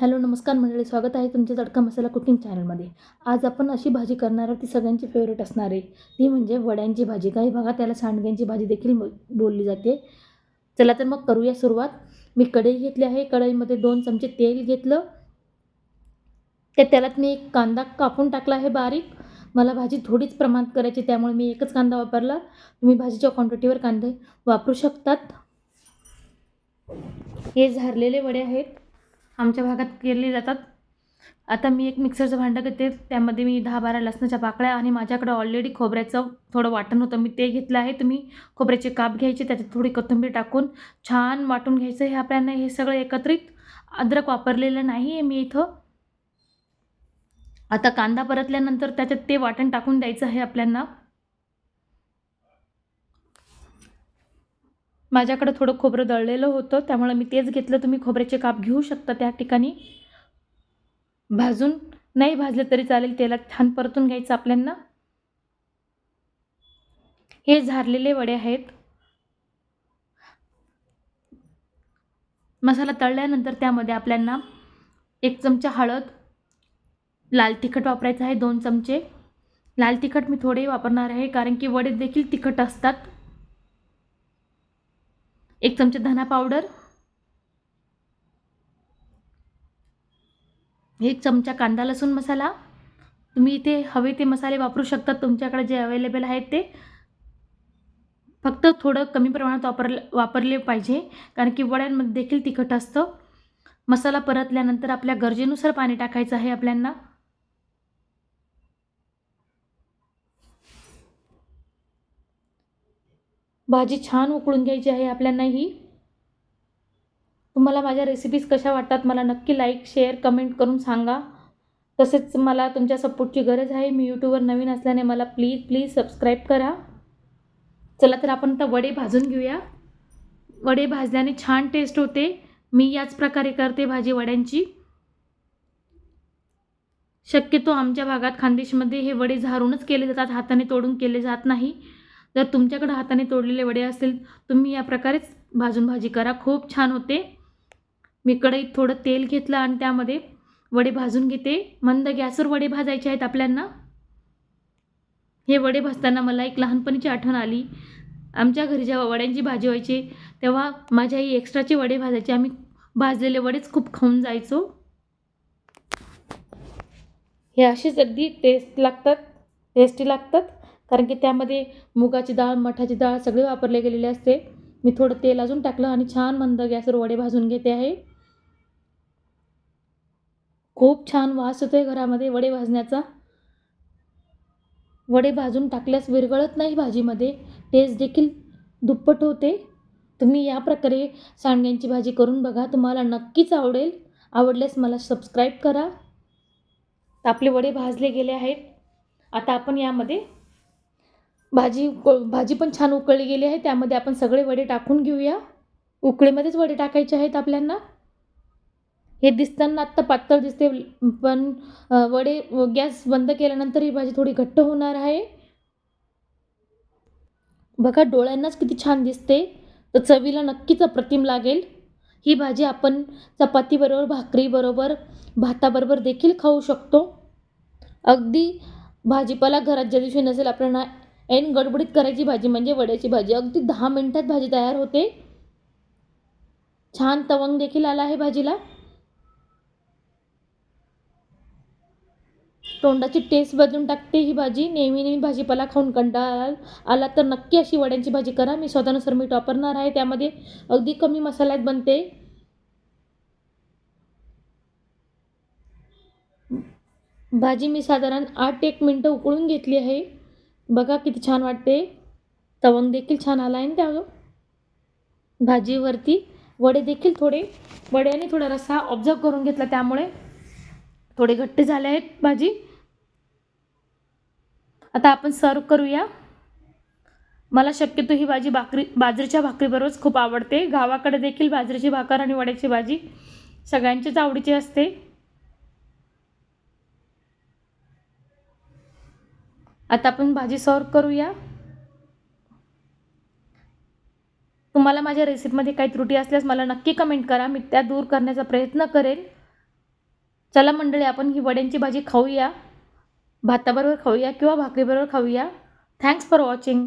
Hello नमस्कार मंडळी स्वागत आहे तुमच्या तडका मसाला कुकिंग चॅनलमध्ये. आज आपण अशी भाजी करणार आहोत ती सगळ्यांची फेवरेट असणार आहे. ती म्हणजे वड्यांची भाजी. काही भागात त्याला सांडग्यांची भाजी देखील बोलली जाते. चला तर मग करूया सुरुवात. मी कढई घेतली आहे. कढईमध्ये दोन चमचे तेल घेतलं. त्या तेलात मी एक कांदा कापून टाकला आहे बारीक. मला भाजी थोडीच प्रमाणात करायची त्यामुळे मी एकच कांदा वापरला. तुम्ही भाजीच्या क्वांटिटीवर कांदे वापरू शकतात. हे झारलेले वडे आहेत. आमच्या भागात केले जातात. आता मी एक मिक्सरचं भांडं घेते. त्यामध्ये मी दहा बारा लसणाच्या पाकळ्या आणि माझ्याकडं ऑलरेडी खोबऱ्याचं थोडं वाटण होतं. मी ते घेतलं आहे. तुम्ही खोबऱ्याचे काप घ्यायचे त्याच्यात थोडी कोथिंबीर टाकून छान वाटून घ्यायचं. हे आपल्याला हे सगळं एकत्रित अद्रक वापरलेलं नाही आहे मी इथं. आता कांदा परतल्यानंतर त्याच्यात ते वाटण टाकून द्यायचं आहे आपल्याला. माझ्याकडं थोडं खोबरं दळलेलं होतं त्यामुळे मी तेच घेतलं. तुम्ही खोबऱ्याचे काप घेऊ शकता त्या ठिकाणी. भाजून नाही भाजलं तरी चालेल त्याला छान परतून घ्यायचं आपल्यांना. हे झारलेले वडे आहेत. मसाला तळल्यानंतर त्यामध्ये आपल्यांना एक चमचा हळद लाल तिखट वापरायचं आहे दोन चमचे. लाल तिखट मी थोडे वापरणार आहे कारण की वडे देखील तिखट असतात. एक चमचा धना पावडर. एक चमचा कांदा लसूण मसाला. तुम्ही इथे हवे ते मसाले वापरू शकता. तुमच्याकडे जे अवेलेबल आहेत ते. फक्त थोडं कमी प्रमाणात वापरले वापरले पाहिजे. कारण की वड्यांमध्ये देखील तिखट असतं. मसाला परतल्यानंतर आपल्या गरजेनुसार पाणी टाकायचं आहे आपल्यांना. भाजी छान उकळून घ्यायची आहे आपल्यांना ही तुम्हाला माझ्या रेसिपीज कशा वाटतात मला नक्की लाईक शेअर कमेंट करून सांगा. तसेच मला तुमच्या सपोर्टची गरज आहे. मी यूट्यूबवर नवीन असल्याने मला प्लीज प्लीज सबस्क्राईब करा. चला तर आपण आता वडे भाजून घेऊया. वडे भाजल्याने छान टेस्ट होते. मी याच प्रकारे करते भाजी वड्यांची. शक्यतो आमच्या भागात खानदेशमध्ये हे वडे झारूनच केले जातात. हाताने तोडून केले जात नाही. जर तुमच्याकडं हाताने तोडलेले वडे असतील तुम्ही या प्रकारेच भाजून भाजी करा. खूप छान होते. मी कढईत थोडं तेल घेतलं आणि त्यामध्ये वडे भाजून घेते. मंद गॅसवर वडे भाजायचे आहेत आपल्यांना. हे वडे भाजताना मला एक लहानपणीची आठवण आली. आमच्या घरी जेव्हा वड्यांची भाजी व्हायची तेव्हा माझ्या आई एक्स्ट्राचे वडे भाजायचे. आम्ही भाजलेले वडेच खूप खाऊन जायचो. हे असेच अगदी टेस्ट लागतात टेस्टी लागतात. कारण की त्यामध्ये मुगाची डाळ मठाची डाळ सगळे वापरले गेलेले असते. मी थोडं तेल अजून टाकलं आणि छान मंद गॅसवर वडे भाजून घेते आहे. खूप छान वास येतोय घरामध्ये वडे भाजण्याचा. वडे भाजून टाकल्यास विरघळत नाही भाजीमध्ये. टेस्ट देखील दुप्पट होते. तुम्ही या प्रकारे सांडग्यांची भाजी करून बघा. तुम्हाला नक्कीच आवडेल. आवडल्यास मला सबस्क्राईब करा. आपले वडे भाजले गेले आहेत. आता आपण यामध्ये भाजी उक भाजी पण छान उकळली गेली आहे. त्यामध्ये आपण सगळे वडे टाकून घेऊया. उकळीमध्येच वडे टाकायचे आहेत आपल्यांना. हे दिसताना आत्ता पातळ दिसते पण वडे गॅस बंद केल्यानंतर ही भाजी थोडी घट्ट होणार आहे. बघा डोळ्यांनाच किती छान दिसते. तर चवीला नक्कीच अप्रतिम लागेल. ही भाजी आपण चपातीबरोबर भाकरीबरोबर भाताबरोबर देखील खाऊ शकतो. अगदी भाजीपाला घरात ज्या दिवशी नसेल आपल्याला ऐन गडबडीत करायची भाजी म्हणजे वड्याची भाजी. अगदी दहा मिनटात भाजी तयार होते. छान तवंग देखील आला आहे भाजीला. तोंडाची टेस्ट बदलून टाकते ही भाजी. नेहमी नेहमी भाजीपाला खाऊन कंटाळा आला तर नक्की अशी वड्यांची भाजी करा. मी स्वतःनुसार मीठ वापरणार आहे. त्यामध्ये अगदी कमी मसाल्यात बनते. भाजी मी साधारण आठ एक मिनटं उकळून घेतली आहे. बघा किती छान वाटते. तवंग देखील छान आला आहे ना त्या भाजीवरती वडे देखील थोडे वड्याने थोडा रस्सा ऑब्झर्व करून घेतला त्यामुळे थोडे घट्ट झाले आहेत भाजी. आता आपण सर्व करूया. मला शक्यतो ही भाजी भाकरी बाजरीच्या भाकरीबरोबरच खूप आवडते. गावाकडे देखील बाजरीची भाकर आणि वड्याची भाजी सगळ्यांचीच आवडीची असते. आता आपण भाजी सर्व करूया. तुम्हाला माझ्या रेसिपीमध्ये काही त्रुटी असल्यास मला नक्की कमेंट करा. मी त्या दूर करण्याचा प्रयत्न करेन चला मंडळी आपण ही वड्यांची भाजी खाऊया. भाताबरोबर खाऊया किंवा भाकरीबरोबर खाऊया. Thanks for watching